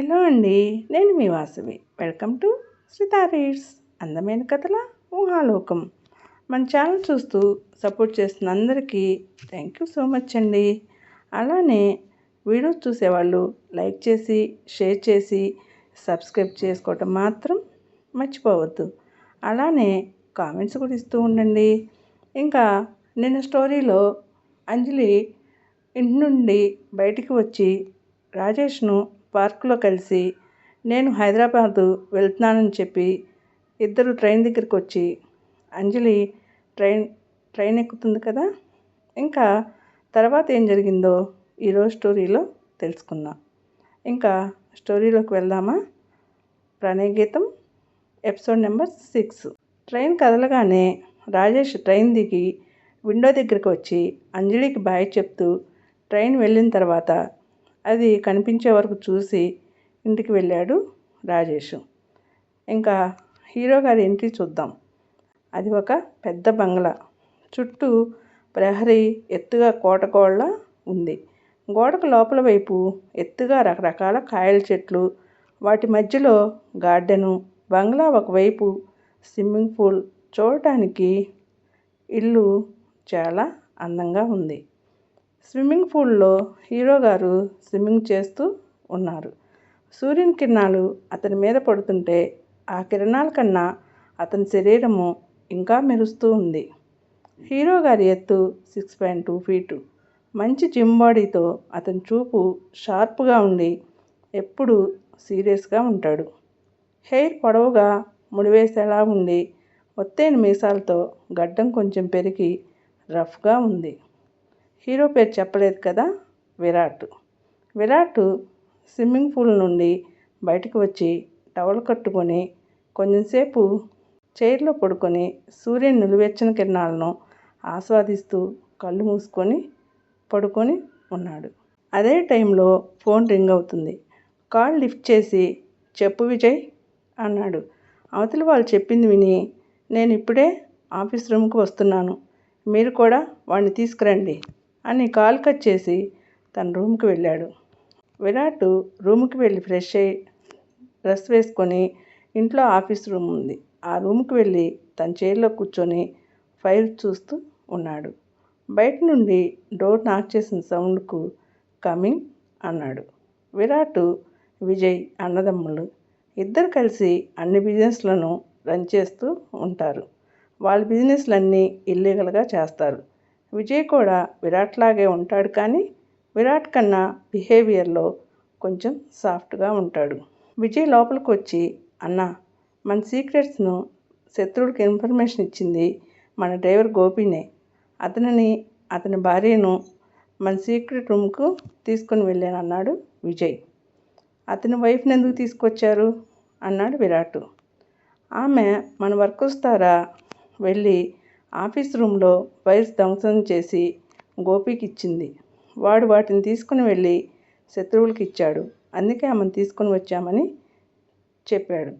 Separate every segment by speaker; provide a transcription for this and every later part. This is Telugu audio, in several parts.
Speaker 1: హలో అండి నేను మీ Vasavi. Welcome to Sritha Reads అందమైన కథల ఊహాలోకం. మన ఛానల్ చూస్తూ సపోర్ట్ చేస్తున్న అందరికీ థ్యాంక్ యూ సో మచ్ అండి. అలానే వీడియోస్ చూసేవాళ్ళు లైక్ చేసి షేర్ చేసి సబ్స్క్రైబ్ చేసుకోవటం మాత్రం మర్చిపోవద్దు. అలానే కామెంట్స్ కూడా ఇస్తూ ఉండండి. ఇంకా నిన్న స్టోరీలో అంజలి ఇంటి నుండి బయటికి వచ్చి రాజేష్ను పార్కులో కలిసి నేను హైదరాబాదు వెళ్తున్నానని చెప్పి ఇద్దరు ట్రైన్ దగ్గరికి వచ్చి అంజలి ట్రైన్ ట్రైన్ ఎక్కుతుంది కదా? ఇంకా తర్వాత ఏం జరిగిందో ఈరోజు స్టోరీలో తెలుసుకుందాం. ఇంకా స్టోరీలోకి వెళ్దామా? Pranaya Geetham episode number six. Train కదలగానే Rajesh train దిగి విండో దగ్గరికి వచ్చి అంజలికి బాయ్ చెప్తూ ట్రైన్ వెళ్ళిన తర్వాత అది కనిపించే వరకు చూసి ఇంటికి వెళ్ళాడు రాజేష్. ఇంకా హీరో గారి ఇంటి చూద్దాం. అది ఒక పెద్ద బంగ్లా. చుట్టూ ప్రహరీ ఎత్తుగా కోటగోళ్ళ ఉంది. గోడకు లోపల వైపు ఎత్తుగా రకరకాల కాయల చెట్లు వాటి మధ్యలో గార్డెను బంగ్లా ఒకవైపు స్విమ్మింగ్ పూల్. చూడటానికి ఇల్లు చాలా అందంగా ఉంది. స్విమ్మింగ్ పూల్లో హీరో గారు స్విమ్మింగ్ చేస్తూ ఉన్నారు. సూర్యుని కిరణాలు అతని మీద పడుతుంటే ఆ కిరణాల కన్నా అతని శరీరము ఇంకా మెరుస్తూ ఉంది. హీరో గారి ఎత్తు సిక్స్ పాయింట్ టూ ఫీటు. మంచి జిమ్ బాడీతో అతని చూపు షార్ప్గా ఉండి ఎప్పుడు సీరియస్గా ఉంటాడు. హెయిర్ పొడవుగా ముడివేసేలా ఉండి ఒత్తైన మీసాలతో గడ్డం కొంచెం పెరిగి రఫ్గా ఉంది. హీరో పేరు చెప్పలేదు కదా? విరాట్. విరాట్ స్విమ్మింగ్ పూల్ నుండి బయటకు వచ్చి టవల్ కట్టుకొని కొంచెంసేపు చైర్లో పడుకొని సూర్యుని నిలువెచ్చని కిరణాలను ఆస్వాదిస్తూ కళ్ళు మూసుకొని పడుకొని ఉన్నాడు. అదే టైంలో ఫోన్ రింగ్ అవుతుంది. కాల్ లిఫ్ట్ చేసి చెప్పు విజయ్ అన్నాడు. అవతలి వాళ్ళు చెప్పింది విని నేను ఇప్పుడే ఆఫీస్ రూమ్కి వస్తున్నాను. మీరు కూడా వాడిని తీసుకురండి. అని కాల్ కట్ చేసి తన రూమ్కి వెళ్ళాడు. విరాట్ రూమ్కి వెళ్ళి ఫ్రెష్ అయ్యి డ్రెస్ వేసుకొని ఇంట్లో ఆఫీస్ రూమ్ ఉంది. ఆ రూమ్కి వెళ్ళి తన చైర్లో కూర్చొని ఫైల్ చూస్తూ ఉన్నాడు. బయట నుండి డోర్ నాక్ చేసిన సౌండ్కు కమింగ్ అన్నాడు. విరాట్ విజయ్ అన్నదమ్ములు ఇద్దరు కలిసి అన్ని బిజినెస్లను రన్ చేస్తూ ఉంటారు. వాళ్ళ బిజినెస్లన్నీ ఇల్లీగల్గా చేస్తారు. విజయ్ కూడా విరాట్ లాగే ఉంటాడు కానీ విరాట్ కన్నా బిహేవియర్లో కొంచెం సాఫ్ట్గా ఉంటాడు. విజయ్ లోపలికి వచ్చి అన్న మన సీక్రెట్స్ను శత్రువుడికి ఇన్ఫర్మేషన్ ఇచ్చింది మన డ్రైవర్ గోపినే. అతనిని అతని భార్యను మన సీక్రెట్ రూమ్కు తీసుకుని వెళ్ళాను అన్నాడు విజయ్. అతని వైఫ్ని ఎందుకు తీసుకొచ్చారు? అన్నాడు విరాట్. ఆమె మన వర్కర్స్ ద్వారా వెళ్ళి ఆఫీస్ రూమ్లో వైర్స్ ధ్వంసం చేసి గోపికి ఇచ్చింది వాడు వాటిని తీసుకుని వెళ్ళి శత్రువులకి ఇచ్చాడు. అందుకే ఆమెను తీసుకుని వచ్చామని చెప్పాడు.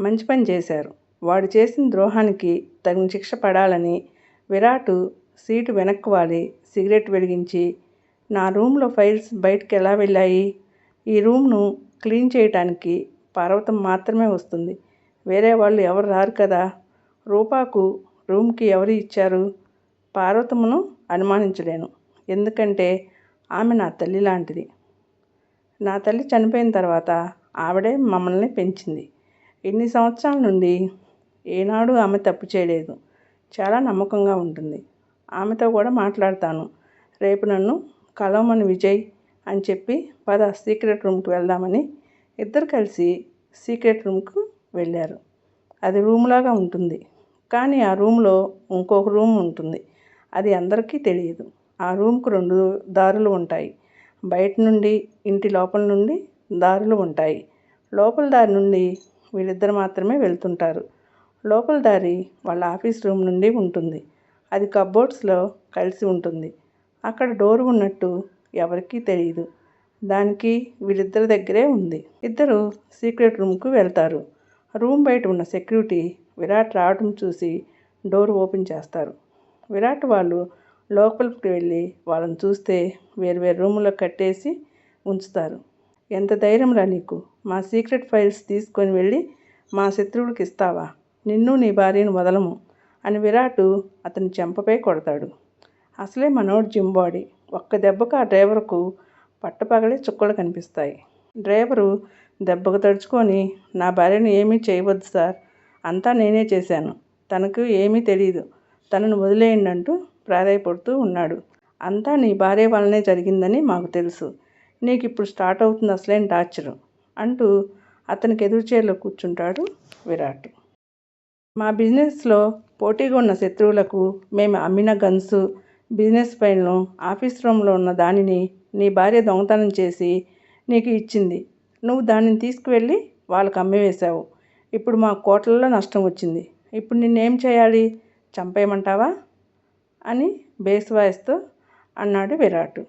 Speaker 1: మంచి పని చేశారు. వాడు చేసిన ద్రోహానికి తగిన శిక్ష పడాలని విరాటు సీటు వెనక్కి వాలి సిగరెట్ వెలిగించి నా రూమ్లో ఫైల్స్ బయటకు ఎలా వెళ్ళాయి? ఈ రూమ్ను క్లీన్ చేయటానికి పార్వతం మాత్రమే వస్తుంది. వేరే వాళ్ళు ఎవరు రారు కదా? రూపాకు రూమ్కి ఎవరు ఇచ్చారు? పార్వతమ్మను అనుమానించలేను. ఎందుకంటే ఆమె నా తల్లి లాంటిది. నా తల్లి చనిపోయిన తర్వాత ఆవిడే మమ్మల్ని పెంచింది. ఇన్ని సంవత్సరాల నుండి ఏనాడు ఆమె తప్పు చేయలేదు. చాలా నమ్మకంగా ఉంటుంది. ఆమెతో కూడా మాట్లాడతాను. రేపు నన్ను కలవమని విజయ్ అని చెప్పి పద సీక్రెట్ రూమ్కి వెళ్దామని ఇద్దరు కలిసి సీక్రెట్ రూమ్కు వెళ్ళారు. అది రూమ్లాగా ఉంటుంది. కానీ ఆ రూమ్లో ఇంకొక రూమ్ ఉంటుంది. అది అందరికీ తెలియదు. ఆ రూమ్కు రెండు దారులు ఉంటాయి. బయట నుండి ఇంటి లోపల నుండి దారులు ఉంటాయి. లోపల దారి నుండి వీళ్ళిద్దరు మాత్రమే వెళ్తుంటారు. లోపల దారి వాళ్ళ ఆఫీస్ రూమ్ నుండి ఉంటుంది. అది కబోర్డ్స్లో కలిసి ఉంటుంది. అక్కడ డోర్ ఉన్నట్టు ఎవరికీ తెలియదు దానికి వీళ్ళిద్దరి దగ్గరే ఉంది. ఇద్దరు సీక్రెట్ రూమ్కు వెళ్తారు. రూమ్ బయట ఉన్న సెక్యూరిటీ విరాట్ రావడం చూసి డోర్ ఓపెన్ చేస్తారు. విరాట్ వాళ్ళు లోపలికి వెళ్ళి వాళ్ళని చూస్తే వేరు వేరు రూములో కట్టేసి ఉంచుతారు. ఎంత ధైర్యంరా నీకు. మా సీక్రెట్ ఫైల్స్ తీసుకొని వెళ్ళి మా శత్రువుడికి ఇస్తావా? నిన్ను నీ భార్యను వదలము అని విరాట్ అతని చెంపపై కొడతాడు. అసలే మనోడు జిమ్ బాడీ ఒక్క దెబ్బకు ఆ డ్రైవర్కు పట్టపగలే చుక్కలు కనిపిస్తాయి. డ్రైవరు దెబ్బకు తడుచుకొని నా భార్యను ఏమీ చేయవద్దు సార్. అంతా నేనే చేశాను. తనకు ఏమీ తెలియదు తనను వదిలేయండి అంటూ ప్రాధాయపడుతూ ఉన్నాడు. అంతా నీ భార్య వల్లనే జరిగిందని మాకు తెలుసు. నీకు ఇప్పుడు స్టార్ట్ అవుతుంది అసలేం టార్చరు అంటూ అతనికి ఎదురు కూర్చుంటాడు విరాట్. మా బిజినెస్లో పోటీగా ఉన్న శత్రువులకు మేము అమ్మిన గన్స్ బిజినెస్ ఫైల్ను ఆఫీస్ రూమ్లో ఉన్న దానిని నీ భార్య దొంగతనం చేసి నీకు ఇచ్చింది. నువ్వు దానిని తీసుకువెళ్ళి వాళ్ళకి అమ్మివేశావు. ఇప్పుడు మా కోట్లలో నష్టం వచ్చింది. ఇప్పుడు నిన్నేం చేయాలి? చంపేయమంటావా? అని బేస్ వాయిస్తో అన్నాడు విరాట్.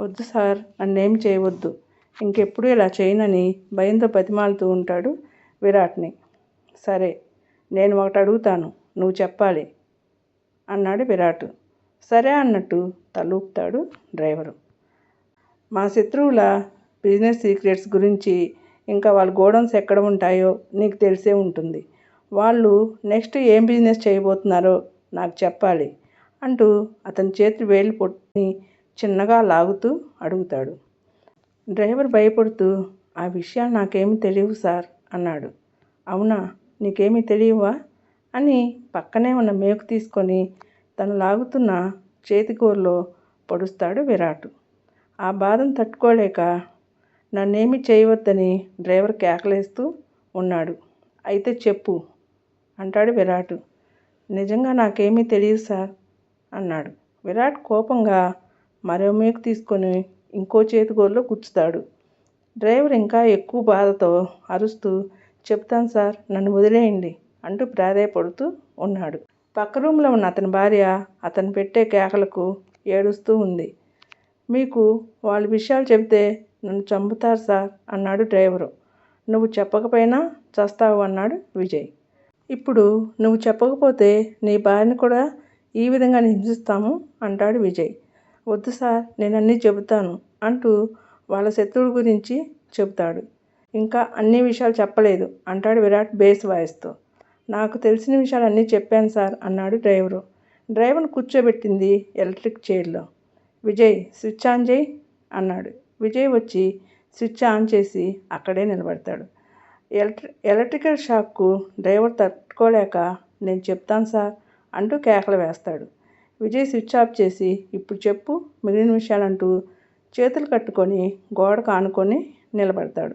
Speaker 1: వద్దు సార్ నన్నేం చేయవద్దు. ఇంకెప్పుడు ఇలా చేయనని భయంతో బతిమాలుతూ ఉంటాడు విరాట్ని. సరే నేను ఒకటి అడుగుతాను. నువ్వు చెప్పాలి అన్నాడు విరాట్. సరే అన్నట్టు తలూపుతాడు డ్రైవరు. మా శత్రువుల బిజినెస్ సీక్రెట్స్ గురించి ఇంకా వాళ్ళ గోడౌన్స్ ఎక్కడ ఉంటాయో నీకు తెలిసే ఉంటుంది. వాళ్ళు నెక్స్ట్ ఏం బిజినెస్ చేయబోతున్నారో నాకు చెప్పాలి అంటూ అతని చేతి వేలు పొట్టుని చిన్నగా లాగుతూ అడుగుతాడు. డ్రైవర్ భయపడుతూ ఆ విషయాలు నాకేమీ తెలియవు సార్ అన్నాడు. అవునా? నీకేమీ తెలియవా? అని పక్కనే ఉన్న మేకు తీసుకొని తను లాగుతున్న చేతికూరలో పొడుస్తాడు విరాట్. ఆ బాధను తట్టుకోలేక నన్నేమి చేయవద్దని డ్రైవర్ కేకలేస్తూ ఉన్నాడు. అయితే చెప్పు అంటాడు విరాట్. నిజంగా నాకేమీ తెలియదు సార్ అన్నాడు. విరాట్ కోపంగా మరో మేకు తీసుకొని ఇంకో చేతిగోరులో గుచ్చుతాడు డ్రైవర్ ఇంకా ఎక్కువ బాధతో అరుస్తూ చెప్తాను సార్ నన్ను వదిలేయండి అంటూ ప్రాధాయపడుతూ ఉన్నాడు. పక్క రూమ్లో ఉన్న అతని భార్య అతను పెట్టే కేకలకు ఏడుస్తూ ఉంది. మీకు వాళ్ళ విషయాలు చెబితే నన్ను చంపుతారు సార్ అన్నాడు డ్రైవరు. నువ్వు చెప్పకపోయినా చస్తావు అన్నాడు విజయ్. ఇప్పుడు నువ్వు చెప్పకపోతే నీ భార్యని కూడా ఈ విధంగా హింసిస్తాము అంటాడు విజయ్. వద్దు సార్ నేను అన్నీ చెబుతాను అంటూ వాళ్ళ శత్రువుల గురించి చెబుతాడు. ఇంకా అన్ని విషయాలు చెప్పలేదు అంటాడు విరాట్ బేస్ వాయిస్తో. నాకు తెలిసిన విషయాలు అన్నీ చెప్పాను సార్ అన్నాడు డ్రైవరు. డ్రైవర్ను కూర్చోబెట్టింది ఎలక్ట్రిక్ చైర్లో. విజయ్ స్విచ్ ఆన్ చేయి అన్నాడు. విజయ్ వచ్చి స్విచ్ ఆన్ చేసి అక్కడే నిలబడతాడు. ఎలక్ట్రి ఎలక్ట్రికల్ షాక్కు డ్రైవర్ తట్టుకోలేక నేను చెప్తాను సార్ అంటూ కేకలు వేస్తాడు. విజయ్ స్విచ్ ఆఫ్ చేసి ఇప్పుడు చెప్పు మిగిలిన విషయాలంటూ చేతులు కట్టుకొని గోడకు ఆనుకొని నిలబడతాడు.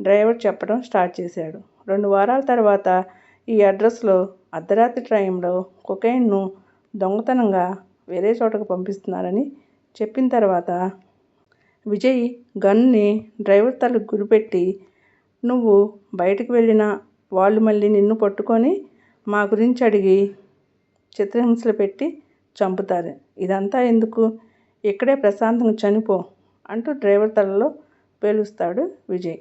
Speaker 1: డ్రైవర్ చెప్పడం స్టార్ట్ చేశాడు. రెండు వారాల తర్వాత ఈ అడ్రస్లో అర్ధరాత్రి టైంలో కొకైన్ను దొంగతనంగా వేరే చోటకు పంపిస్తున్నారని చెప్పిన తర్వాత విజయ్ గన్ని డ్రైవర్ తలకు గురిపెట్టి నువ్వు బయటకు వెళ్ళినా వాళ్ళు మళ్ళీ నిన్ను పట్టుకొని మా గురించి అడిగి చిత్రహింసలు పెట్టి చంపుతారు. ఇదంతా ఎందుకు? ఇక్కడే ప్రశాంతంగా చనిపో అంటూ డ్రైవర్ తలలో పేలుస్తాడు విజయ్.